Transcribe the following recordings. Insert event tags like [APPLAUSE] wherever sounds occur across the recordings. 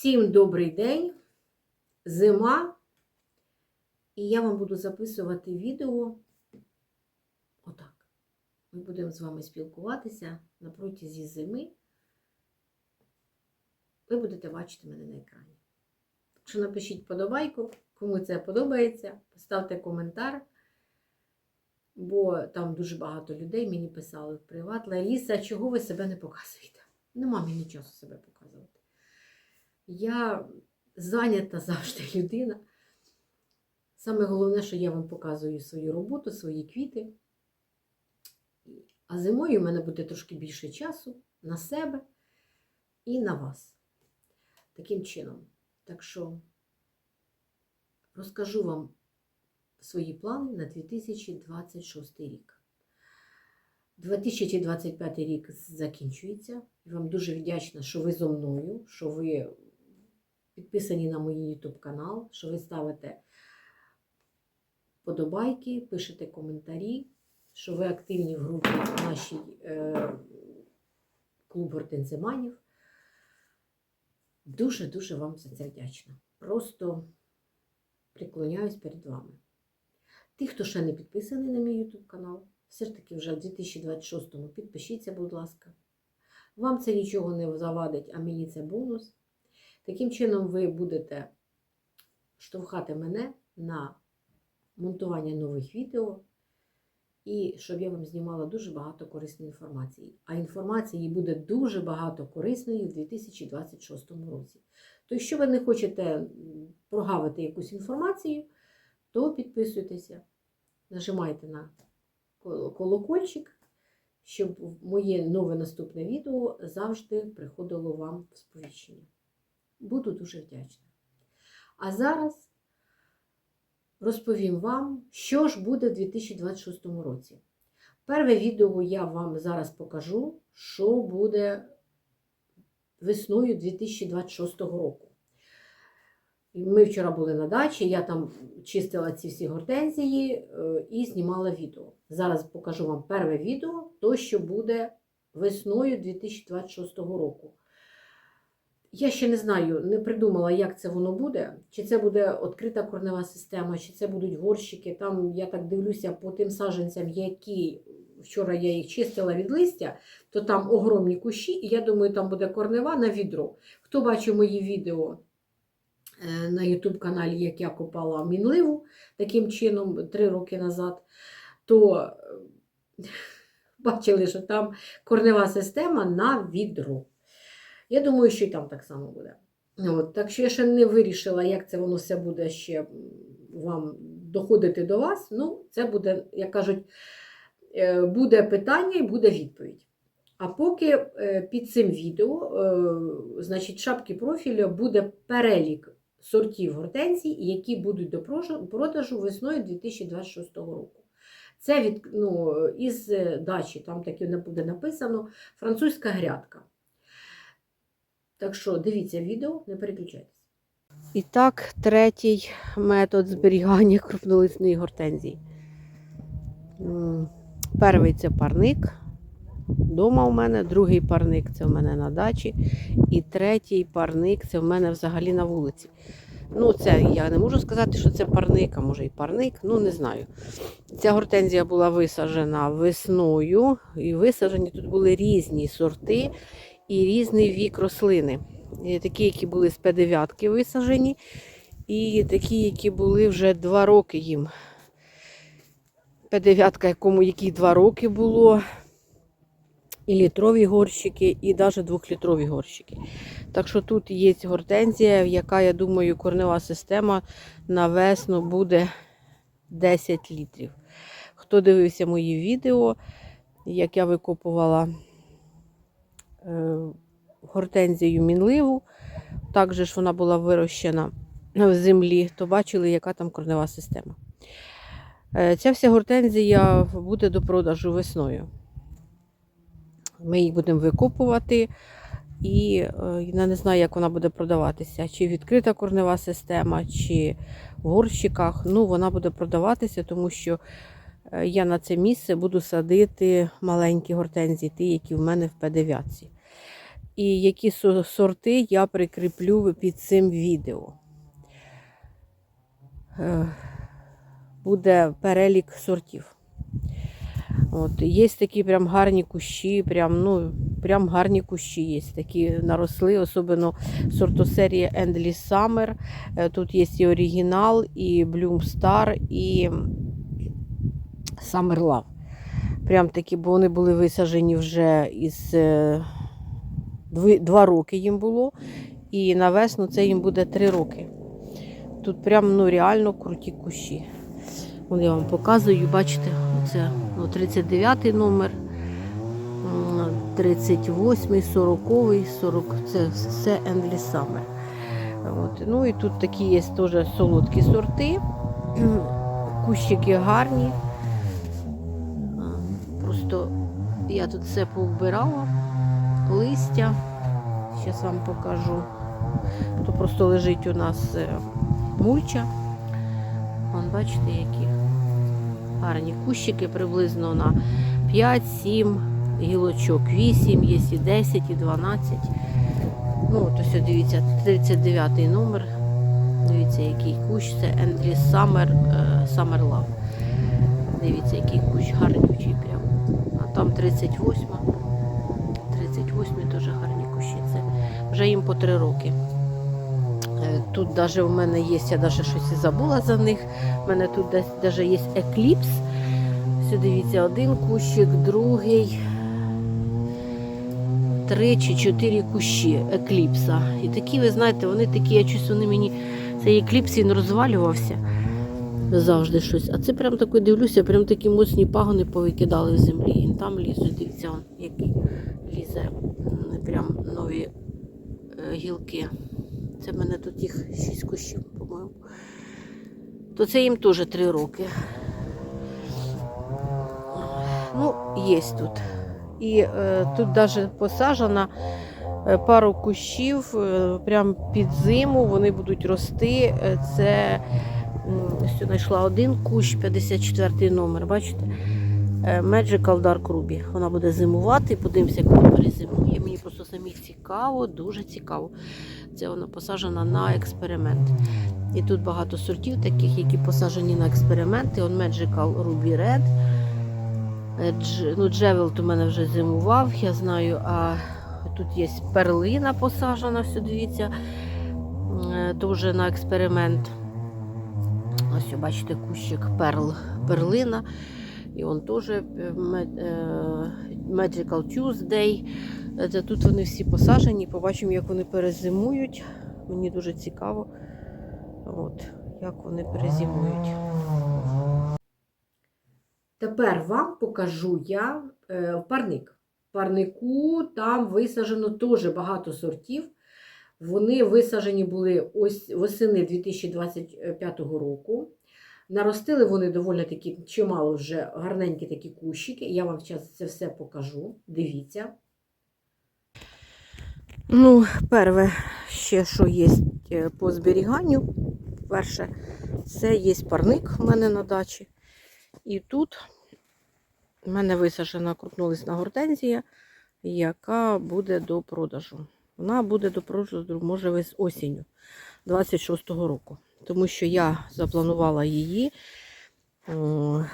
Всім добрий день, зима, і я вам буду записувати відео отак. Ми будемо з вами спілкуватися на протязі зими. Ви будете бачити мене на екрані. Так що напишіть подобайку, кому це подобається, поставте коментар, бо там дуже багато людей мені писали в приват. Ларіса, чого ви себе не показуєте? Нема мені часу себе показувати. Я зайнята завжди [LAUGHS] людина. Саме головне, що я вам показую свою роботу, свої квіти. А зимою в мене буде трошки більше часу на себе і на вас. Таким чином. Так що розкажу вам свої плани на 2026 рік. 2025 рік закінчується. Вам дуже вдячна, що ви зо мною, що ви підписані на мій YouTube канал, що ви ставите подобайки, пишете коментарі, що ви активні в групі нашій е, клуб гортензиманів. Дуже-дуже вам за це вдячна. Просто преклоняюсь перед вами. Ті, хто ще не підписаний на мій YouTube канал, все ж таки вже в 2026-му підпишіться, будь ласка. Вам це нічого не завадить, а мені це бонус. Таким чином, ви будете штовхати мене на монтування нових відео, і щоб я вам знімала дуже багато корисної інформації. А інформації буде дуже багато корисної в 2026 році. То, якщо ви не хочете прогавити якусь інформацію, то підписуйтеся, нажимайте на колокольчик, щоб моє нове наступне відео завжди приходило вам в сповіщення. Буду дуже вдячна. А зараз розповім вам, що ж буде в 2026 році. Перше відео я вам зараз покажу, що буде весною 2026 року. Ми вчора були на дачі, я там чистила ці всі гортензії і знімала відео. Зараз покажу вам перше відео, то, що буде весною 2026 року. Я ще не знаю, не придумала, як це воно буде. Чи це буде відкрита корнева система, чи це будуть горщики. Там я так дивлюся по тим саджанцям, які вчора я їх чистила від листя, то там огромні кущі, і я думаю, там буде корнева на відро. Хто бачив мої відео на YouTube каналі, як я копала мінливу таким чином три роки назад, то [LAUGHS] бачили, що там корнева система на відро. Я думаю, що і там так само буде. От, Так що я ще не вирішила, як це воно все буде ще вам доходити до вас. Ну, це буде, як кажуть, буде питання і буде відповідь. А поки під цим відео, значить, шапки профілю буде перелік сортів гортензій, які будуть до продажу весною 2026 року. Це від, ну, із дачі, там таке буде написано французька грядка. Так що дивіться відео, не переключайтесь. І так, третій метод зберігання крупнолисної гортензії. Перший це парник. Дома у мене, другий парник це в мене на дачі. І третій парник це в мене взагалі на вулиці. Ну, це я не можу сказати, що це парник, а може і парник, ну не знаю. Ця гортензія була висаджена весною, і висаджені тут були різні сорти і різний вік рослини. І такі, які були з П9 висаджені, і такі, які були вже 2 роки їм. П9, якому які 2 роки було. І літрові горщики, і навіть двохлітрові горщики. Так що тут є гортензія, яка, я думаю, корнева система на весну буде 10 літрів. Хто дивився мої відео, як я викопувала гортензію мінливу, також вона була вирощена в землі, то бачили, яка там корнева система. Ця вся гортензія буде до продажу весною. Ми її будемо викопувати, і я не знаю, як вона буде продаватися, чи відкрита корнева система, чи в горщиках. Ну, вона буде продаватися, тому що я на це місце буду садити маленькі гортензії, ті, які в мене в П9. і які сорти я прикріплю під цим відео. Е, Буде перелік сортів. От, є такі прям гарні кущі, прям, ну, прям гарні кущі є. Такі наросли, особливо сортосерія Endless Summer. Е, Тут є і оригінал, і Bloom Star, і Summer Love. Прям такі, бо вони були висаджені вже із е, два роки їм було. І на весну це їм буде три роки. Тут прям ну, реально круті кущі. Вон я вам показую, бачите, це ну, 39 номер, м, 38, 40, 40, це все Endless Summer. От. Ну і тут такі є теж солодкі сорти. Кущики гарні. Просто я тут все повбирала, листя. Зараз вам покажу. То просто лежить у нас е, мульча. Вон, бачите, які гарні кущики приблизно на 5-7 гілочок, 8, є і 10, і 12. Ну, от ось дивіться, 39 номер. Дивіться, який кущ. Це Endless Summer, Summer Love. Дивіться, який кущ гарнючий прям. Там 38. 38 теж гарні кущі. Це вже їм по 3 роки. Е, Тут навіть у мене є, я навіть щось забула за них. У мене тут навіть є екліпс. Ось дивіться, один кущик, другий. Три чи чотири кущі екліпса. І такі, ви знаєте, вони такі, я чусь, вони мені цей екліпс він розвалювався завжди щось. А це прям такий дивлюся, прям такі моцні пагони повикидали в землі. І там лізуть, дивіться, який лізе прям нові е, гілки. Це в мене тут їх шість кущів, по-моєму. То це їм теж три роки. Ну, є тут. І е, тут навіть посаджена е, пару кущів е, прям під зиму вони будуть рости. Це знайшла один кущ, 54 номер, бачите? Е, Magical Dark Ruby. Вона буде зимувати, подивимося, як вона перезимує. Мені просто самі цікаво, дуже цікаво. Це вона посаджена на експеримент. І тут багато сортів, таких, які посаджені на експерименти. Он Magical Ruby Red. Е, ну, Джевел у мене вже зимував, я знаю. А тут є перлина посаджена, все дивіться, е, дуже на експеримент. Ось, бачите, кущик перл, перлина. І он теж е, е, Magical Tuesday. Це тут вони всі посаджені. Побачимо, як вони перезимують. Мені дуже цікаво, от, як вони перезимують. Тепер вам покажу я е, парник. В парнику там висаджено теж багато сортів. Вони висаджені були ось восени 2025 року. Наростили вони доволі таки чимало вже гарненькі такі кущики. Я вам зараз це все покажу. Дивіться. Ну, перше, ще що є е, по зберіганню. Перше, це є парник у мене на дачі. І тут в мене висаджена крупнолисна гортензія, яка буде до продажу. Вона буде до продажу, може, весь осінню 26-го року. Тому що я запланувала її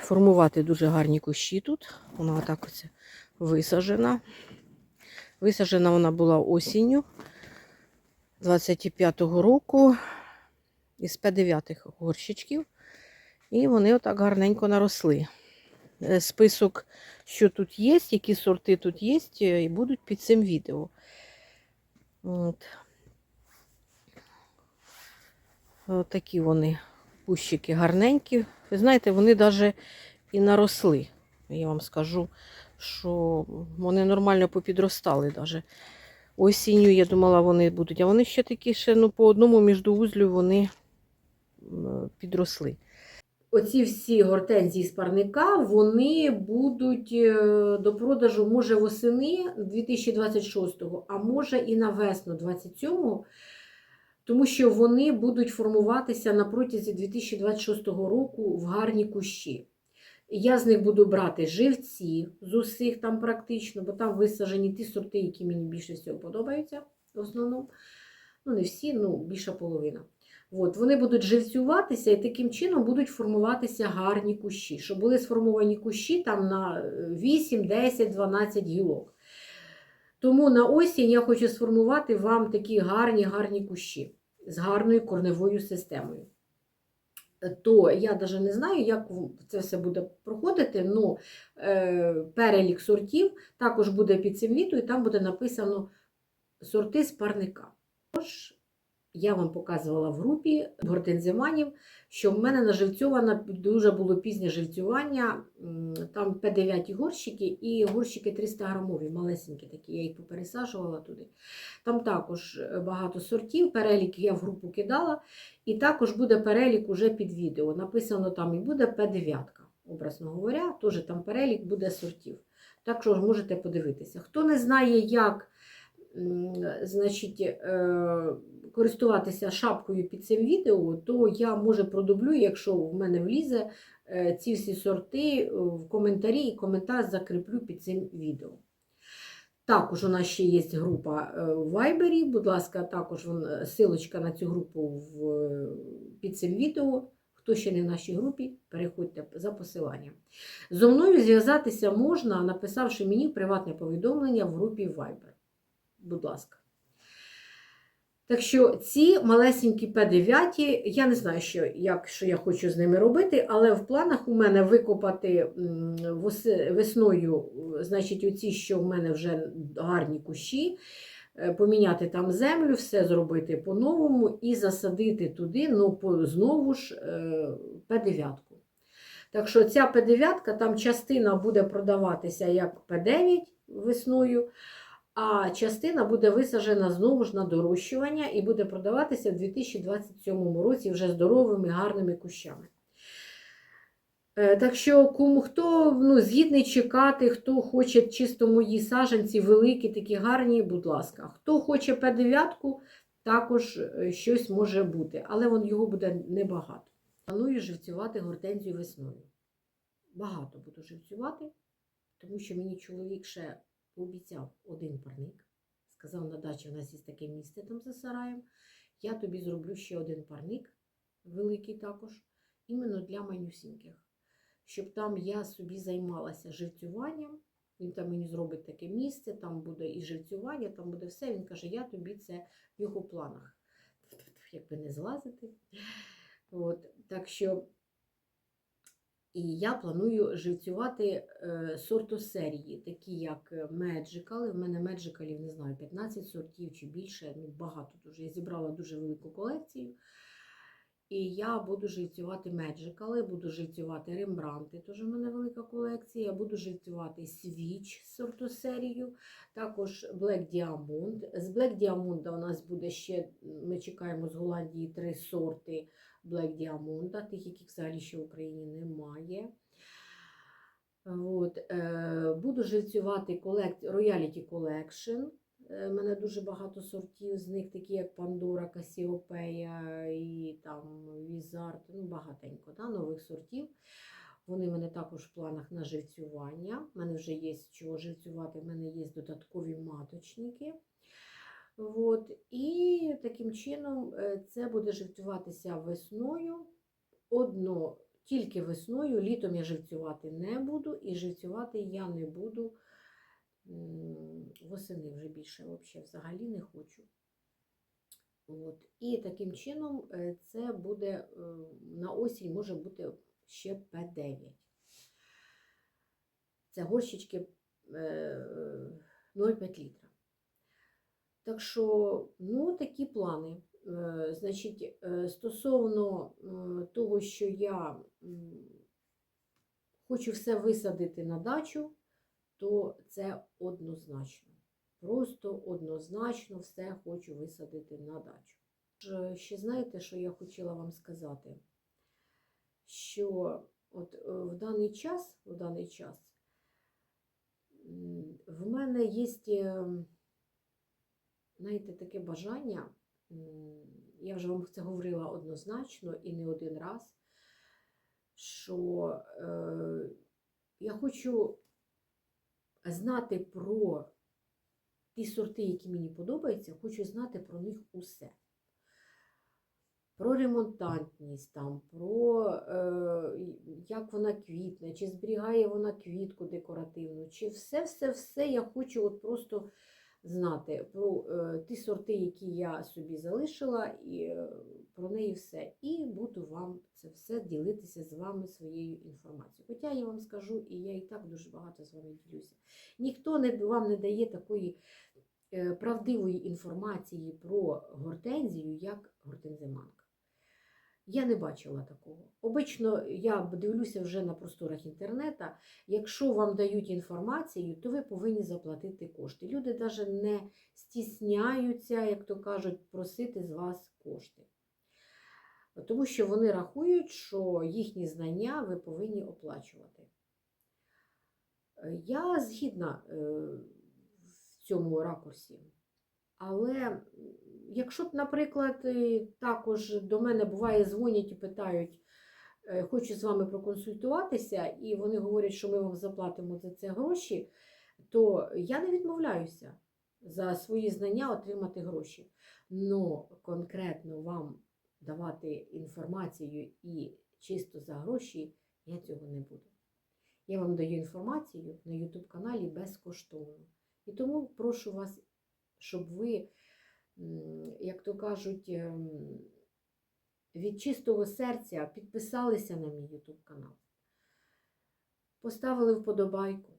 формувати дуже гарні кущі тут. Вона отак ось висаджена. Висаджена вона була осінню 25-го року із П9 горщичків. І вони отак гарненько наросли. Е, Список, що тут є, які сорти тут є, е, і будуть під цим відео. От. Такі вони пущики гарненькі. Ви знаєте, вони навіть і наросли. Я вам скажу, що вони нормально попідростали. Даже. Осінню, я думала, вони будуть, а вони ще такі ще ну, по одному міждоузлю вони підросли. Оці всі гортензії з парника, вони будуть е, до продажу, може, восени 2026-го, а може і на весну 27-го, тому що вони будуть формуватися на протязі 2026 року в гарні кущі. Я з них буду брати живці з усіх там практично, бо там висаджені ті сорти, які мені більше всього подобаються в основному. Ну, не всі, ну, більша половина. От, вони будуть живцюватися і таким чином будуть формуватися гарні кущі, щоб були сформовані кущі там на 8, 10, 12 гілок. Тому на осінь я хочу сформувати вам такі гарні, гарні кущі з гарною корневою системою. То я навіть не знаю, як це все буде проходити, але перелік сортів також буде під цим відео, і там буде написано сорти з парника. Тож, я вам показувала в групі гортензиманів, що в мене наживцьовано дуже було пізнє живцювання. Там П9 горщики і горщики 300 грамові, малесенькі такі, я їх попересаджувала туди. Там також е, багато сортів, перелік я в групу кидала, і також буде перелік уже під відео. Написано там і буде П9, образно говоря, теж там перелік буде сортів. Так що можете подивитися. Хто не знає, як значить, е, користуватися шапкою під цим відео, то я може продублю, якщо в мене влізе е, ці всі сорти е, в коментарі і коментар закріплю під цим відео. Також у нас ще є група в Viber, будь ласка, також силочка на цю групу в, під цим відео. Хто ще не в нашій групі, переходьте за посиланням. Зо мною зв'язатися можна, написавши мені приватне повідомлення в групі Viber. Будь ласка. Так що ці малесенькі П9, я не знаю, що, як, що я хочу з ними робити, але в планах у мене викопати весною, значить, оці, що в мене вже гарні кущі, е, поміняти там землю, все зробити по-новому і засадити туди, ну, знову ж е, П9. Так що ця П9, там частина буде продаватися як П9 весною, а частина буде висаджена знову ж на дорощування і буде продаватися в 2027 році вже здоровими, гарними кущами. Е, Так що, кому хто ну, згідний чекати, хто хоче чисто мої саджанці, великі, такі гарні, будь ласка. Хто хоче П9, також е, щось може бути, але вон його буде небагато. Планую живцювати гортензію весною. Багато буду живцювати, тому що мені чоловік ще пообіцяв один парник. Сказав, на дачі у нас є таке місце там за сараєм. Я тобі зроблю ще один парник, великий також, іменно для манюсіньких. Щоб там я собі займалася живцюванням. Він там мені зробить таке місце, там буде і живцювання, там буде все. Він каже, я тобі це в його планах. Якби не злазити. От, так що і я планую живцювати е, сортосерії, такі як Magical. В мене Magicalів, не знаю, 15 сортів чи більше, ну багато дуже. Я зібрала дуже велику колекцію. І я буду живцювати Magical, буду живцювати Рембранти, теж в мене велика колекція. Я буду живцювати Switch сортосерію, також Black Diamond. З Black Diamond у нас буде ще, ми чекаємо з Голландії три сорти. Black Diamond, тих, яких взагалі ще в Україні немає. От, е, буду живцювати колек... Royalty Collection. У мене дуже багато сортів, з них такі, як Pandora, Cassiopeia і там Wizard, ну багатенько да, нових сортів. Вони в мене також в планах на живцювання. У мене вже є чого живцювати, в мене є додаткові маточники. От. І таким чином е, це буде живцюватися весною. Одно, тільки весною, літом я живцювати не буду, і живцювати я не буду восени вже більше взагалі, взагалі не хочу. От. І таким чином е, це буде е, на осінь може бути ще П9. Це горщички е, 0,5 літра. Так що, ну, такі плани. Е, Значить, е, стосовно е, того, що я хочу все висадити на дачу, то це однозначно. Просто однозначно все хочу висадити на дачу. Ще знаєте, що я хотіла вам сказати? Що от е, в даний час, в даний час в мене є знаєте, таке бажання, я вже вам це говорила однозначно і не один раз, що е, я хочу знати про ті сорти, які мені подобаються, хочу знати про них усе. Про ремонтантність, там, про е, як вона квітне, чи зберігає вона квітку декоративну, чи все-все-все я хочу от просто знати про е, ті сорти, які я собі залишила, і е, про неї все. І буду вам це все ділитися з вами своєю інформацією. Хоча я вам скажу, і я і так дуже багато з вами ділюся. Ніхто не, вам не дає такої е, правдивої інформації про гортензію, як гортензиманка. Я не бачила такого. Обично я дивлюся вже на просторах інтернету. Якщо вам дають інформацію, то ви повинні заплатити кошти. Люди навіть не стісняються, як то кажуть, просити з вас кошти. Тому що вони рахують, що їхні знання ви повинні оплачувати. Я згідна е, в цьому ракурсі. Але якщо б, наприклад, е, також до мене буває дзвонять і питають, е, хочу з вами проконсультуватися, і вони говорять, що ми вам заплатимо за це гроші, то я не відмовляюся за свої знання отримати гроші. Но конкретно вам давати інформацію і чисто за гроші я цього не буду. Я вам даю інформацію на YouTube каналі безкоштовно. І тому прошу вас щоб ви, як то кажуть, ем, від чистого серця підписалися на мій YouTube канал, поставили вподобайку,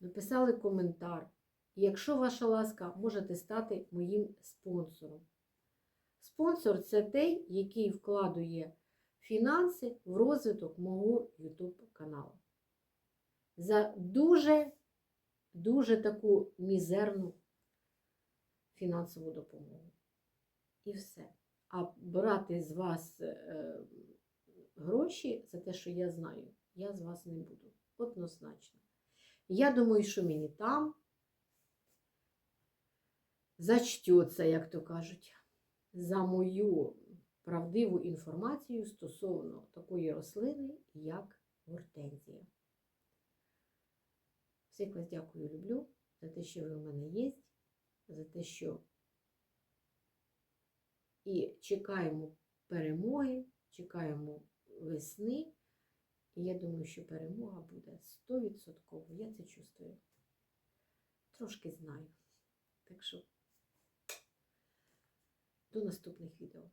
написали коментар. І якщо ваша ласка, можете стати моїм спонсором. Спонсор це той, який вкладує фінанси в розвиток мого YouTube каналу. За дуже, дуже таку мізерну фінансову допомогу. І все. А брати з вас е, гроші за те, що я знаю, я з вас не буду. Однозначно. Я думаю, що мені там зачтеться, як то кажуть, за мою правдиву інформацію стосовно такої рослини, як гортензія. Всіх вас дякую, люблю за те, що ви в мене є за те, що і чекаємо перемоги, чекаємо весни. І я думаю, що перемога буде 100%. Я це чувствую. Трошки знаю. Так що до наступних відео.